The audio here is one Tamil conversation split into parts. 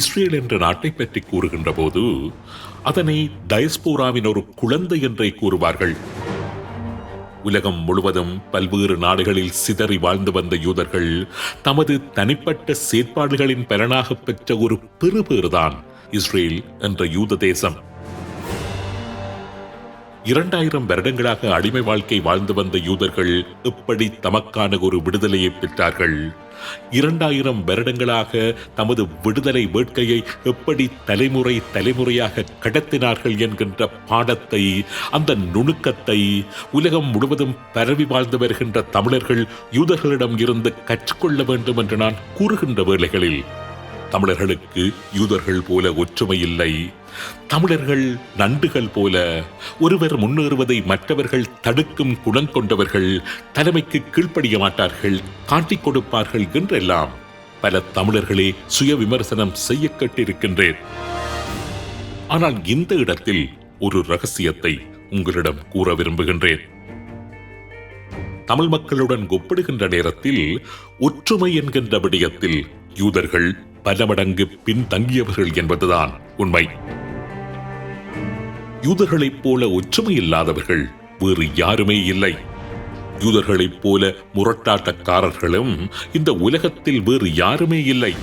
இஸ்ரேல் என்ற நாட்டை பற்றி கூறுகின்ற போது அதனை டயஸ்போராவின் ஒரு குழந்தை என்றே கூறுவார்கள். உலகம் முழுவதும் பல்வேறு நாடுகளில் சிதறி வாழ்ந்து வந்த யூதர்கள் தமது தனிப்பட்ட செயற்பாடுகளின் பலனாக பெற்ற ஒரு பெருபேறுதான் இஸ்ரேல் என்ற யூத தேசம். இரண்டாயிரம் வருடங்களாக அடிமை வாழ்க்கை வாழ்ந்து வந்த யூதர்கள் எப்படி தமக்கான ஒரு விடுதலையை பெற்றார்கள். இரண்டாயிரம் வருடங்களாக தமது விடுதலை வேட்கையை எப்படி தலைமுறை தலைமுறையாக கடத்தினார்கள் என்கின்ற பாடத்தை அந்த நுணுக்கத்தை உலகம் முழுவதும் பரவி வாழ்ந்து வருகின்ற தமிழர்கள் யூதர்களிடம் இருந்து கற்றுக்கொள்ள வேண்டும் என்று நான் கூறுகின்ற வேளைகளில் தமிழர்களுக்கு யூதர்கள் போல ஒற்றுமை இல்லை தமிழர்கள் நண்டுகள் போல ஒருவர் முன்னேறுவதை மற்றவர்கள் தடுக்கும் குணம் கொண்டவர்கள் தலைமைக்கு கீழ்ப்படிய மாட்டார்கள் காட்டிக் கொடுப்பார்கள் என்றெல்லாம் பல தமிழர்களே சுய விமர்சனம் செய்ய கேட்டிருக்கின்றேன். ஆனால் இந்த இடத்தில் ஒரு ரகசியத்தை உங்களிடம் கூற விரும்புகின்றேன். தமிழ் மக்களுடன் ஒப்பிடுகின்ற நேரத்தில் ஒற்றுமை என்கின்ற விடயத்தில் யூதர்கள் பல மடங்கு பின்தங்கியவர்கள் என்பதுதான் உண்மை. யூதர்களைப் போல ஒற்றுமை இல்லாதவர்கள் வேறு யாருமே இல்லை. யூதர்களைப் போல முரட்டாட்டக்காரர்களும் இந்த உலகத்தில் வேறு யாருமே இல்லை.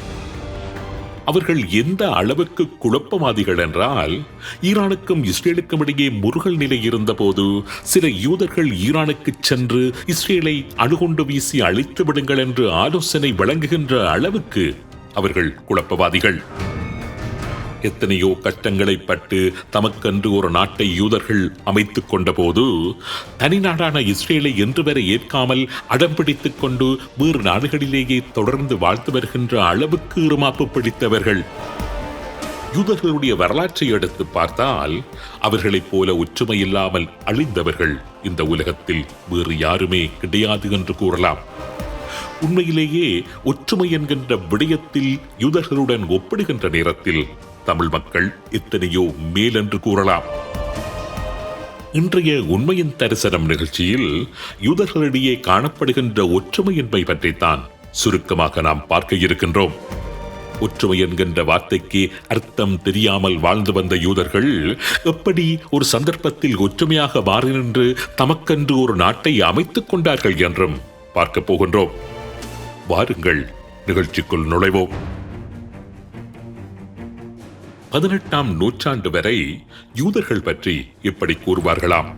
அவர்கள் எந்த அளவுக்கு குழப்பவாதிகள் என்றால் ஈரானுக்கும் இஸ்ரேலுக்கும் இடையே முருகல் நிலை இருந்தபோது சில யூதர்கள் ஈரானுக்கு சென்று இஸ்ரேலை அணுகுண்டு வீசி அழித்து விடுங்கள் என்று ஆலோசனை வழங்குகின்ற அளவுக்கு அவர்கள் குழப்பவாதிகள். எத்தனையோ கஷ்டங்களை பட்டு தமக்கென்று ஒரு நாட்டை யூதர்கள் அமைத்துக் கொண்டபோது தனி நாடான இஸ்ரேலை என்று வரை ஏற்காமல் அடம் பிடித்துக் கொண்டு வேறு நாடுகளிலேயே தொடர்ந்து வாழ்த்து வருகின்ற அளவுக்கு இருமாப்பு பிடித்தவர்கள். யூதர்களுடைய வரலாற்றை எடுத்து பார்த்தால் அவர்களைப் போல ஒற்றுமை இல்லாமல் அழிந்தவர்கள் இந்த உலகத்தில் வேறு யாருமே கிடையாது என்று கூறலாம். உண்மையிலேயே ஒற்றுமை என்கின்ற விடயத்தில் யூதர்களுடன் ஒப்பிடுகின்ற நேரத்தில் தமிழ் மக்கள் எத்தனையோ மேலென்று கூறலாம். இன்றைய உண்மையின் தரிசனம் நிகழ்ச்சியில் யூதர்களிடையே காணப்படுகின்ற ஒற்றுமையின்மை பற்றித்தான் சுருக்கமாக நாம் பார்க்க இருக்கின்றோம். ஒற்றுமை என்கின்ற வார்த்தைக்கு அர்த்தம் தெரியாமல் வாழ்ந்து வந்த யூதர்கள் எப்படி ஒரு சந்தர்ப்பத்தில் ஒற்றுமையாக மாறி நின்று தமக்கென்று ஒரு நாட்டை அமைத்துக் கொண்டார்கள் என்றும் பார்க்க போகின்றோம். வாருங்கள். நிகழ்ச்சிக்குள் நுழைவோம். பதினெட்டாம் நூற்றாண்டு வரை யூதர்கள் பற்றி இப்படி கூறுவார்களாம்.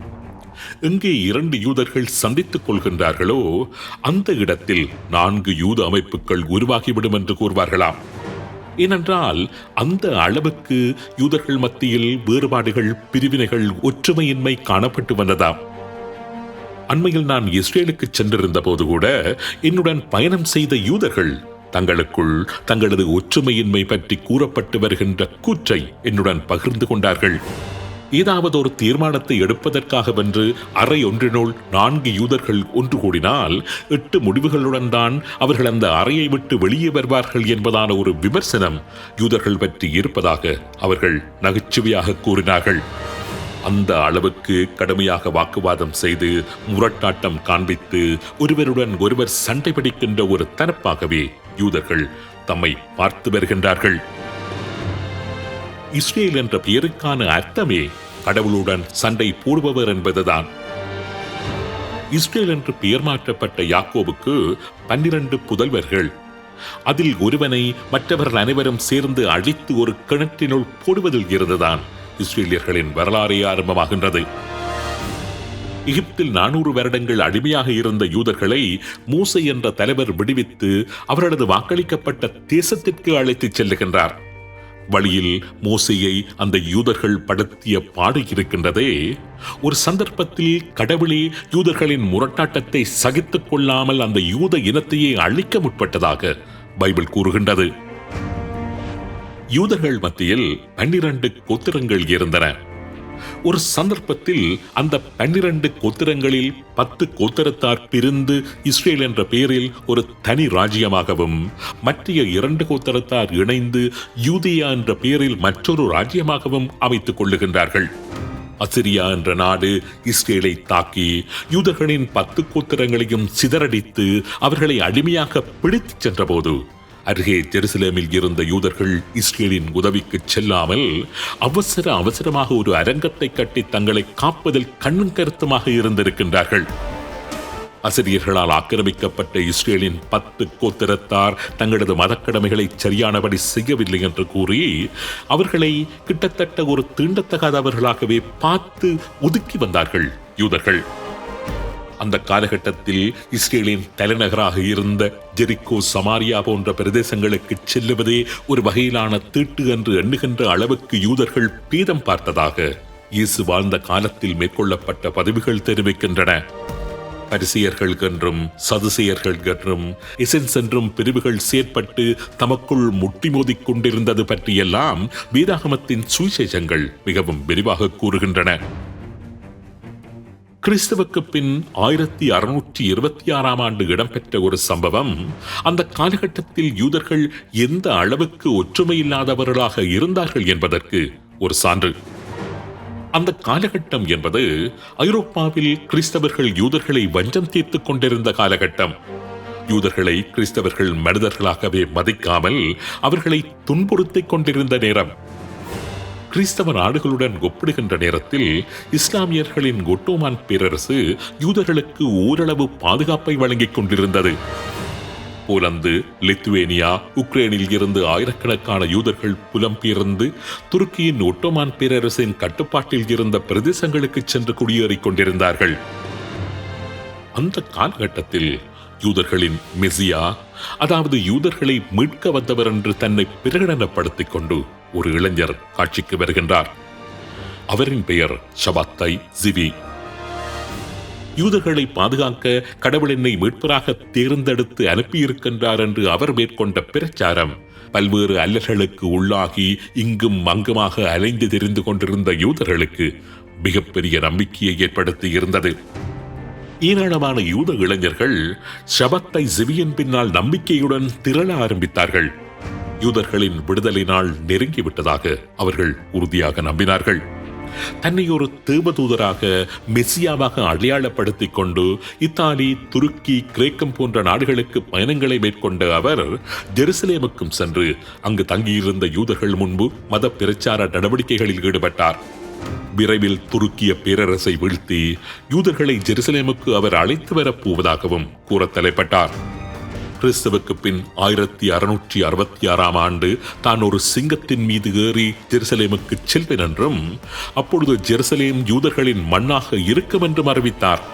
எங்கே இரண்டு யூதர்கள் சந்தித்துக் கொள்கின்றார்களோ அந்த இடத்தில் நான்கு யூத அமைப்புகள் உருவாகிவிடும் என்று கூறுவார்களாம். ஏனென்றால் அந்த அளவுக்கு யூதர்கள் மத்தியில் வேறுபாடுகள் பிரிவினைகள் ஒற்றுமையின்மை காணப்பட்டு வந்ததாம். அண்மையில் நான் இஸ்ரேலுக்கு சென்றிருந்த போது கூட என்னுடன் பயணம் செய்த யூதர்கள் தங்களுக்குள் தங்களது ஒற்றுமையின்மை பற்றி கூறப்பட்டு வருகின்ற கூற்றை என்னுடன் பகிர்ந்து கொண்டார்கள். ஏதாவது ஒரு தீர்மானத்தை எடுப்பதற்காக வென்று அறை ஒன்றினுள் நான்கு யூதர்கள் ஒன்று கூடினால் எட்டு முடிவுகளுடன் தான் அவர்கள் அந்த அறையை விட்டு வெளியே வருவார்கள் என்பதான ஒரு விமர்சனம் யூதர்கள் பற்றி இருப்பதாக அவர்கள் நகைச்சுவையாக கூறினார்கள். அந்த அளவுக்கு கடுமையாக வாக்குவாதம் செய்து முரட்டாட்டம் காண்பித்து ஒருவருடன் ஒருவர் சண்டை பிடிக்கின்ற ஒரு தரப்பாகவே யூதர்கள் தம்மை பார்த்து வருகின்றார்கள். இஸ்ரேல் என்ற பெயருக்கான அர்த்தமே கடவுளுடன் சண்டை போடுபவர் என்பதுதான். இஸ்ரேல் என்று பெயர் மாற்றப்பட்ட யாக்கோவுக்கு பன்னிரண்டு புதல்வர்கள். அதில் ஒருவனை மற்றவர்கள் அனைவரும் சேர்ந்து அழித்து ஒரு கிணற்றினுள் போடுவதில் இருந்துதான் இஸ்ரேலியர்களின் வரலாறே ஆரம்பமாகின்றது. எகிப்தில் நானூறு வருடங்கள் அடிமையாக இருந்த யூதர்களை மூசை என்ற தலைவர் விடுவித்து அவர்களது வாக்களிக்கப்பட்ட தேசத்திற்கு அழைத்துச் செல்லுகின்றார். வழியில் மோசையை அந்த யூதர்கள் படுத்திய பாடு இருக்கின்றதே. ஒரு சந்தர்ப்பத்தில் கடவுளே யூதர்களின் முரட்டாட்டத்தை சகித்துக் கொள்ளாமல் அந்த யூத இனத்தையே அழிக்க முற்பட்டதாக பைபிள் கூறுகின்றது. யூதர்கள் மத்தியில் பன்னிரண்டு கோத்திரங்கள் இருந்தன. ஒரு சந்தர்ப்பத்தில் அந்த பன்னிரண்டு கோத்திரங்களில் பத்து கோத்திரத்தார் பிரிந்து இஸ்ரேல் என்ற பெயரில் ஒரு தனி ராஜ்யமாகவும் மற்ற இரண்டு கோத்திரத்தார் இணைந்து யூதியா என்ற பெயரில் மற்றொரு ராஜ்யமாகவும் அமைத்துக் கொள்ளுகின்றார்கள். அசிரியா என்ற நாடு இஸ்ரேலை தாக்கி யூதர்களின் பத்து கோத்திரங்களையும் சிதறடித்து அவர்களை அடிமையாக பிடித்துச் சென்றபோது அருகே ஜெருசலேமில் இருந்த யூதர்கள் இஸ்ரேலின் உதவிக்கு செல்லாமல் அவசர அவசரமாக ஒரு அரங்கத்தை கட்டி தங்களை காப்பதில் கண்ணும் கருத்துமாக இருந்திருக்கின்றார்கள். அசிரியர்களால் ஆக்கிரமிக்கப்பட்ட இஸ்ரேலின் பத்து கோத்திரத்தார் தங்களது மதக்கடமைகளை சரியானபடி செய்யவில்லை என்று கூறி அவர்களை கிட்டத்தட்ட ஒரு தீண்டத்தகாதவர்களாகவே பார்த்து ஒதுக்கி வந்தார்கள் யூதர்கள். அந்த காலகட்டத்தில் இஸ்ரேலின் தலைநகராக இருந்த ஜெரிக்கோ சமாரியா போன்ற பிரதேசங்களுக்கு செல்லுவதே ஒரு வகையிலான தீட்டு என்று எண்ணுகின்ற அளவுக்கு யூதர்கள் பீதம் பார்த்ததாக இயேசு வாழ்ந்த காலத்தில் மேற்கொள்ளப்பட்ட பதிவுகள் தெரிவிக்கின்றன. பரிசியர்கள் என்றும் சதுசியர்கள் என்றும் எசன்ஸ் என்றும் பிரிவுகள் செயற்பட்டு தமக்குள் முட்டி மோதிக் கொண்டிருந்தது பற்றியெல்லாம் வேதாகமத்தின் சுவிசேஷங்கள் மிகவும் விரிவாக கூறுகின்றன. கிறிஸ்துவுக்கு பின் ஆயிரத்தி அறுநூற்றி இருபத்தி ஆறாம் ஆண்டு இடம்பெற்ற ஒரு சம்பவம். அந்த காலகட்டத்தில் யூதர்கள் எந்த அளவுக்கு ஒற்றுமையில்லாதவர்களாக இருந்தார்கள் என்பதற்கு ஒரு சான்று. அந்த காலகட்டம் என்பது ஐரோப்பாவில் கிறிஸ்தவர்கள் யூதர்களை வஞ்சம் தீர்த்துக் கொண்டிருந்த காலகட்டம். யூதர்களை கிறிஸ்தவர்கள் மனிதர்களாகவே மதிக்காமல் அவர்களை துன்புறுத்திக் கொண்டிருந்த நேரம். கிறிஸ்தவ நாடுகளுடன் ஒப்பிடுகின்ற நேரத்தில் இஸ்லாமியர்களின் ஒட்டோமான் பேரரசு யூதர்களுக்கு ஓரளவு பாதுகாப்பை வழங்கிக் கொண்டிருந்தது. போலந்து லித்துவேனியா உக்ரைனில் இருந்து ஆயிரக்கணக்கான யூதர்கள் புலம்பெயர்ந்து துருக்கியின் ஒட்டோமான் பேரரசின் கட்டுப்பாட்டில் இருந்த பிரதேசங்களுக்கு சென்று குடியேறிக் கொண்டிருந்தார்கள். அந்த காலகட்டத்தில் யூதர்களின் மெசியா அதாவது யூதர்களை மீட்க வந்தவர் என்று தன்னை பிரகடனப்படுத்திக் கொண்டு ஒரு இளைஞர் காட்சிக்கு வருகின்றார். அவரின் பெயர் ஷபாத்தை ஜிவி. யூதர்களை பாதுகாக்க கடவுள் என்னை மீட்பராக தேர்ந்தெடுத்து அனுப்பியிருக்கின்றார் என்று அவர் மேற்கொண்ட பிரச்சாரம் பல்வேறு அல்லல்களுக்கு உள்ளாகி இங்கும் அங்குமாக அலைந்து தெரிந்து கொண்டிருந்த யூதர்களுக்கு மிகப்பெரிய நம்பிக்கையை ஏற்படுத்தி இருந்தது. ஏராளமான யூத இளைஞர்கள் ஷபத்தை ஜிவியின் பின்னால் நம்பிக்கையுடன் திரள ஆரம்பித்தார்கள். யூதர்களின் விடுதலை நாள் நெருங்கிவிட்டதாக அவர்கள் உறுதியாக நம்பினார்கள். தன்னை ஒரு தேவதூதராக மெஸ்ஸியாவாக அடையாளப்படுத்திக் கொண்டு இத்தாலி துருக்கி கிரேக்கம் போன்ற நாடுகளுக்கு பயணங்களை மேற்கொண்ட அவர் ஜெருசலேமுக்கும் சென்று அங்கு தங்கியிருந்த யூதர்கள் முன்பு மத பிரச்சார நடவடிக்கைகளில் ஈடுபட்டார். விரைவில் துருக்கிய பேரரசை வீழ்த்தி யூதர்களை ஜெருசலேமுக்கு அவர் அழைத்து வரப் போவதாகவும் கூற தலைப்பட்டார். கிறிஸ்துவுக்கு பின் ஆயிரத்தி அறுநூற்றி அறுபத்தி ஆறாம் ஆண்டு தான் ஒரு சிங்கத்தின் மீது ஏறி ஜெருசலேமுக்கு செல்வேன் என்றும் அப்பொழுது ஜெருசலேம் யூதர்களின் மண்ணாக இருக்கும் என்றும் அறிவித்தார்.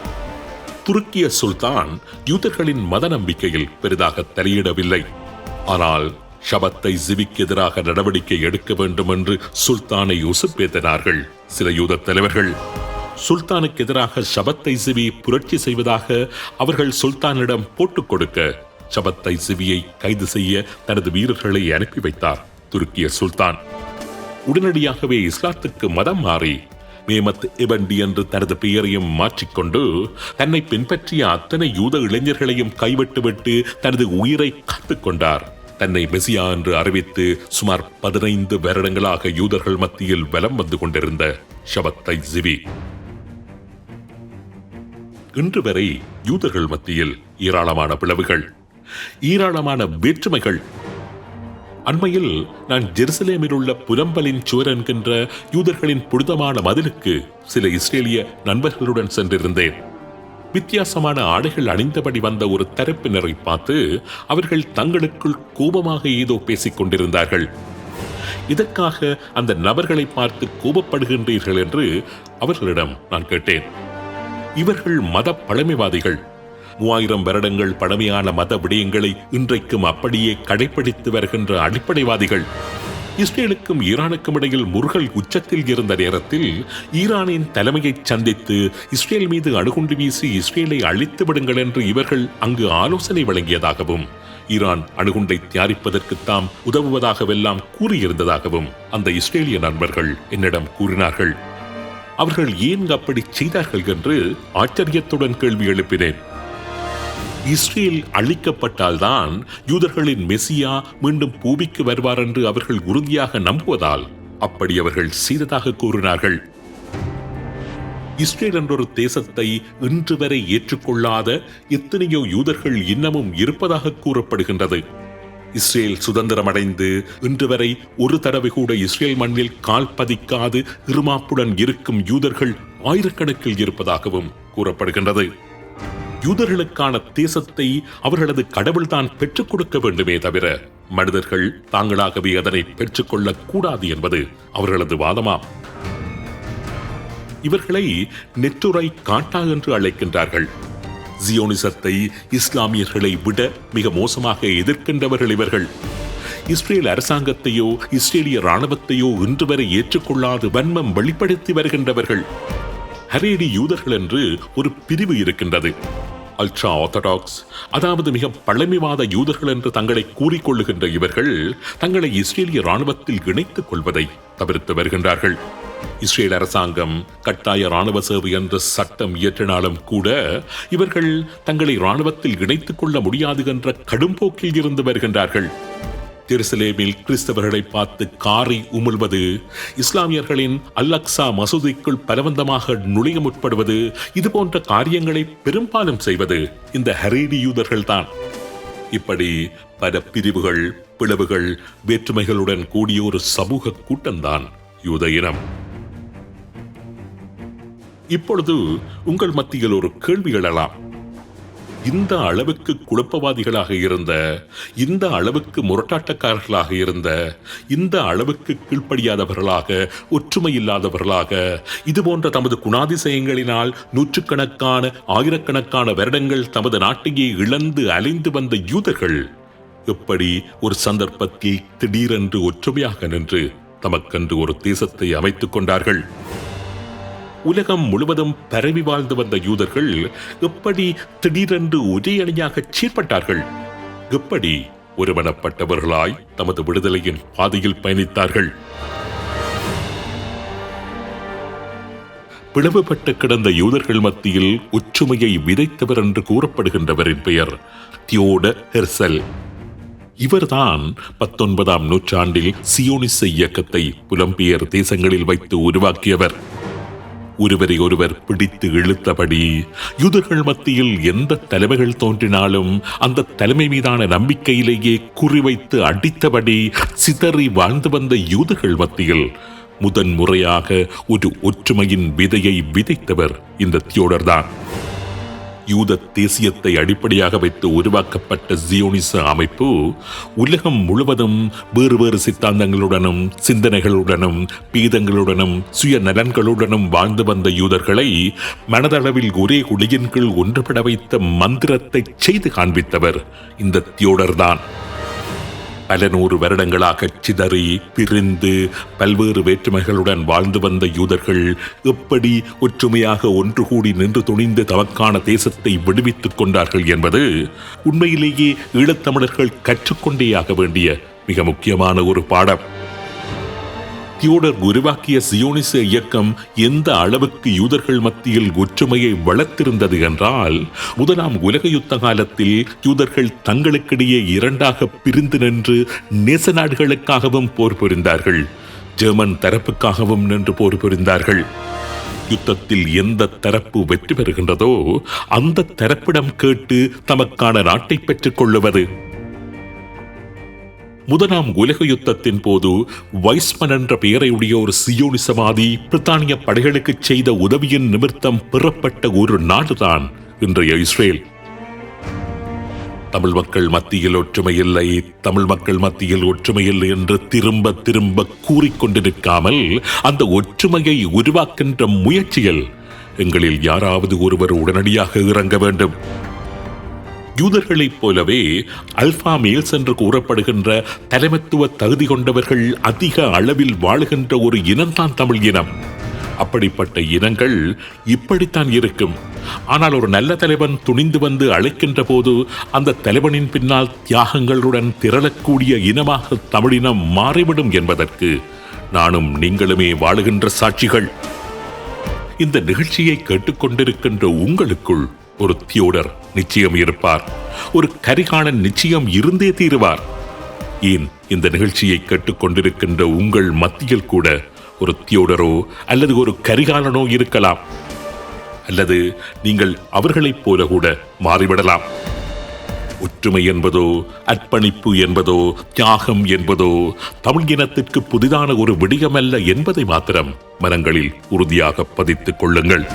துருக்கிய சுல்தான் யூதர்களின் மத நம்பிக்கையில் பெரிதாக தலையிடவில்லை. ஆனால் ஷபத்தை ஜிவிக்கு எதிராக நடவடிக்கை எடுக்க வேண்டும் என்று சுல்தானை உசுப்பேத்தினார்கள் சில யூத தலைவர்கள். சுல்தானுக்கு எதிராக ஷபத்தை ஜிவி புரட்சி செய்வதாக அவர்கள் சுல்தானிடம் போட்டுக் கொடுக்க சபத்தை சிவியை கைது செய்ய தனது வீரர்களை அனுப்பி வைத்தார் துருக்கிய சுல்தான். உடனடியாகவே இஸ்லாத்துக்கு மதம் மாறி மேமத் எபண்டி என்று தனது பெயரையும் மாற்றிக்கொண்டு தன்னை பின்பற்றிய அத்தனை யூத இளைஞர்களையும் கைவிட்டுவிட்டு தனது உயிரை காத்துக்கொண்டார் தன்னை மெசியா என்று அறிவித்து சுமார் பதினைந்து வருடங்களாக யூதர்கள் மத்தியில் வலம் வந்து கொண்டிருந்த ஷபத்தை ஜிவி இன்று வரை யூதர்கள் மத்தியில் ஏராளமான பிளவுகள். ஏராளமான வேற்றுமைகள். அண்மையில் நான் ஜெருசலேமில் உள்ள புலம்பலின் சுவர் என்கின்ற யூதர்களின் புனிதமான மதிலுக்கு சில இஸ்ரேலிய நண்பர்களுடன் சென்றிருந்தேன். வித்தியாசமான ஆடைகள் அணிந்தபடி வந்த ஒரு தரப்பினரை பார்த்து அவர்கள் தங்களுக்குள் கோபமாக ஏதோ பேசிக் கொண்டிருந்தார்கள். இதற்காக அந்த நபர்களை பார்த்து கோபப்படுகின்றீர்கள் என்று அவர்களிடம் நான் கேட்டேன். இவர்கள் மத பழமைவாதிகள். மூவாயிரம் வருடங்கள் பழமையான மத விடயங்களை இன்றைக்கும் அப்படியே கடைபிடித்து வருகின்ற அடிப்படைவாதிகள். இஸ்ரேலுக்கும் ஈரானுக்கும் இடையில் முருகல் உச்சத்தில் இருந்த நேரத்தில் ஈரானின் தலைமையை சந்தித்து இஸ்ரேல் மீது அணுகுண்டு வீசி இஸ்ரேலை அழித்து விடுங்கள் என்று இவர்கள் அங்கு ஆலோசனை வழங்கியதாகவும் ஈரான் அணுகுண்டை தயாரிப்பதற்கு தாம் உதவுவதாகவெல்லாம் கூறியிருந்ததாகவும் அந்த இஸ்ரேலிய நண்பர்கள் என்னிடம் கூறினார்கள். அவர்கள் ஏன் அப்படி செய்தார்கள் என்று ஆச்சரியத்துடன் கேள்வி எழுப்பினேன். இஸ்ரேல் அழிக்கப்பட்டால்தான் யூதர்களின் மெசியா மீண்டும் பூமிக்கு வருவார் என்று அவர்கள் உறுதியாக நம்புவதால் அப்படி அவர்கள் செய்ததாக கூறினார்கள். இஸ்ரேல் என்றொரு தேசத்தை இன்று வரை ஏற்றுக்கொள்ளாத எத்தனையோ யூதர்கள் இன்னமும் இருப்பதாக கூறப்படுகின்றது. இஸ்ரேல் சுதந்திரமடைந்து இன்று வரை ஒரு தடவை கூட இஸ்ரேல் மண்ணில் கால் பதிக்காது இருமாப்புடன் இருக்கும் யூதர்கள் ஆயிரக்கணக்கில் இருப்பதாகவும் கூறப்படுகின்றது. யூதர்களுக்கான தேசத்தை அவர்களது கடவுள்தான் பெற்றுக் கொடுக்க வேண்டுமே தவிர மனிதர்கள் தாங்களாகவே அதனை பெற்றுக்கொள்ளக் கூடாது என்பது அவர்களது வாதமாம். இவர்களை நெற்றுரை காட்டா என்று அழைக்கின்றார்கள். ஜியோனிசத்தை இஸ்லாமியர்களை விட மிக மோசமாக எதிர்க்கின்றவர்கள் இவர்கள். இஸ்ரேல் அரசாங்கத்தையோ இஸ்ரேலிய ராணுவத்தையோ இன்று வரை ஏற்றுக்கொள்ளாது வன்மம் வெளிப்படுத்தி வருகின்றவர்கள். ஹரேடி யூதர்கள் என்று ஒரு பிரிவு இருக்கின்றது. அல்ட்ரா ஆர்த்தடாக்ஸ் அதாவது மிக பழமைவாத யூதர்கள் என்று தங்களை கூறிக்கொள்ளுகின்ற இவர்கள் தங்களை இஸ்ரேலிய ராணுவத்தில் இணைத்துக் கொள்வதை தவிர்த்து வருகின்றார்கள். இஸ்ரேல் அரசாங்கம் கட்டாய ராணுவ சேவை என்ற சட்டம் இயற்றினாலும் கூட இவர்கள் தங்களை ராணுவத்தில் இணைத்துக் கொள்ள முடியாது என்ற கடும்போக்கில் இருந்து வருகின்றார்கள். ஜெருசலேமில் கிறிஸ்தவர்களை பார்த்து காரி உமிழ்வது இஸ்லாமியர்களின் அல்லக்சா மசூதிக்குள் பலவந்தமாக நுழைய முற்படுவது இது போன்ற காரியங்களை பெரும்பாலும் செய்வது இந்த ஹரேடி யூதர்கள் தான் இப்படி பல பிரிவுகள் பிளவுகள் வேற்றுமைகளுடன் கூடிய ஒரு சமூக கூட்டம்தான் யூத இனம். இப்பொழுது உங்கள் மத்தியில் ஒரு கேள்வி எழலாம். இந்த அளவுக்கு குழப்பவாதிகளாக இருந்த இந்த அளவுக்கு முரட்டாட்டக்காரர்களாக இருந்த இந்த அளவுக்கு கீழ்ப்படியாதவர்களாக ஒற்றுமை இல்லாதவர்களாக இது போன்ற தமது குணாதிசயங்களினால் நூற்றுக்கணக்கான ஆயிரக்கணக்கான வருடங்கள் தமது நாட்டையே இழந்து அலைந்து வந்த யூதர்கள் எப்படி ஒரு சந்தர்ப்பத்தில் திடீரென்று ஒற்றுமையாக நின்று தமக்கென்று ஒரு தேசத்தை அமைத்துக் கொண்டார்கள்? உலகம் முழுவதும் பரவி வாழ்ந்து வந்த யூதர்கள் எப்படி திடீரென்று ஒரே அணியாக சீர்பட்டார்கள். எப்படி ஒருமனப்பட்டவர்களாய் தமது விடுதலையின் பாதையில் பயணித்தார்கள். பிளவுபட்டு கிடந்த யூதர்கள் மத்தியில் ஒற்றுமையை விதைத்தவர் என்று கூறப்படுகின்றவரின் பெயர் தியோட ஹெர்சல். இவர்தான் பத்தொன்பதாம் நூற்றாண்டில் சியோனிச இயக்கத்தை புலம்பெயர் தேசங்களில் வைத்து உருவாக்கியவர். ஒருவரை ஒருவர் பிடித்து இழுத்தபடி யுதர்கள் மத்தியில் எந்த தலைமைகள் தோன்றினாலும் அந்த தலைமை மீதான நம்பிக்கையிலேயே குறிவைத்து அடித்தபடி சிதறி வாழ்ந்து வந்த யூதர்கள் மத்தியில் முதன் முறையாக ஒரு ஒற்றுமையின் விதையை விதைத்தவர் இந்த தியோடர்தான். யூத தேசியத்தை அடிப்படையாக வைத்து உருவாக்கப்பட்ட ஜியோனிச அமைப்பு உலகம் முழுவதும் வேறு வேறு சித்தாந்தங்களுடனும் சிந்தனைகளுடனும் பீதங்களுடனும் சுய நலன்களுடனும் வாழ்ந்து வந்த யூதர்களை மனதளவில் ஒரே குடியின் கீழ் ஒன்றுபட வைத்த மந்திரத்தை செய்து காண்பித்தவர் இந்த தியோடர் தான் பல நூறு வருடங்களாக சிதறி பிரிந்து பல்வேறு வேற்றுமைகளுடன் வாழ்ந்து வந்த யூதர்கள் எப்படி ஒற்றுமையாக ஒன்று கூடி நின்று துணிந்து தமக்கான தேசத்தை விடுவித்துக் கொண்டார்கள் என்பது உண்மையிலேயே ஈழத்தமிழர்கள் கற்றுக்கொண்டேயாக வேண்டிய மிக முக்கியமான ஒரு பாடம். தியோடர் உருவாக்கிய சியோனிச இயக்கம் எந்த அளவுக்கு யூதர்கள் மத்தியில் ஒற்றுமையை வளர்த்திருந்தது என்றால் முதலாம் உலக யுத்த காலத்தில் யூதர்கள் தங்களுக்கிடையே இரண்டாக பிரிந்து நின்று நேச நாடுகளுக்காகவும் போர் புரிந்தார்கள் ஜெர்மன் தரப்புக்காகவும் நின்று போர் புரிந்தார்கள். யுத்தத்தில் எந்த தரப்பு வெற்றி பெறுகின்றதோ அந்த தரப்பிடம் கேட்டு தமக்கான நாட்டை பெற்றுக் கொள்ளுவது. முதலாம் உலக யுத்தத்தின் போது வைஸ்மன் என்ற பெயரையுடைய ஒரு சியோனி சமாதி பிரித்தானிய படைகளுக்கு செய்த உதவியின் நிமித்தம் பெறப்பட்ட ஒரு நாடுதான் இன்றைய இஸ்ரேல். தமிழ் மக்கள் மத்தியில் ஒற்றுமை இல்லை தமிழ் மக்கள் மத்தியில் ஒற்றுமை இல்லை என்று திரும்ப திரும்ப கூறிக்கொண்டு நிற்காமல் அந்த ஒற்றுமையை உருவாக்கின்ற முயற்சியில் எங்களில் யாராவது ஒருவர் உடனடியாக இறங்க வேண்டும். யூதர்களைப் போலவே அல்பா மேல்ஸ் என்று கூறப்படுகின்ற தலைமத்துவ தகுதி கொண்டவர்கள் அதிக அளவில் வாழுகின்ற ஒரு இனம்தான் தமிழ் இனம். அப்படிப்பட்ட இனங்கள் இப்படித்தான் இருக்கும். ஆனால் ஒரு நல்ல தலைவன் துணிந்து வந்து அழைக்கின்ற போது அந்த தலைவனின் பின்னால் தியாகங்களுடன் திரளக்கூடிய இனமாக தமிழினம் மாறிவிடும் என்பதற்கு நானும் நீங்களுமே வாழுகின்ற சாட்சிகள். இந்த நிகழ்ச்சியை கேட்டுக்கொண்டிருக்கின்ற உங்களுக்குள் ஒரு தியோடர் நிச்சயம் இருப்பார். ஒரு கரிகாலன் நிச்சயம் இருந்தே தீருவார். ஏன் இந்த நிகழ்ச்சியை கேட்டுக்கொண்டிருக்கின்ற உங்கள் மத்தியில் கூட ஒரு தியோடரோ அல்லது ஒரு கரிகாலனோ இருக்கலாம். அல்லது நீங்கள் அவர்களைப் போல கூட மாறிவிடலாம். ஒற்றுமை என்பதோ அர்ப்பணிப்பு என்பதோ தியாகம் என்பதோ தமிழ் இனத்திற்கு புதிதான ஒரு விடயமல்ல என்பதை மாத்திரம் மனங்களில் உறுதியாக பதித்துக் கொள்ளுங்கள்.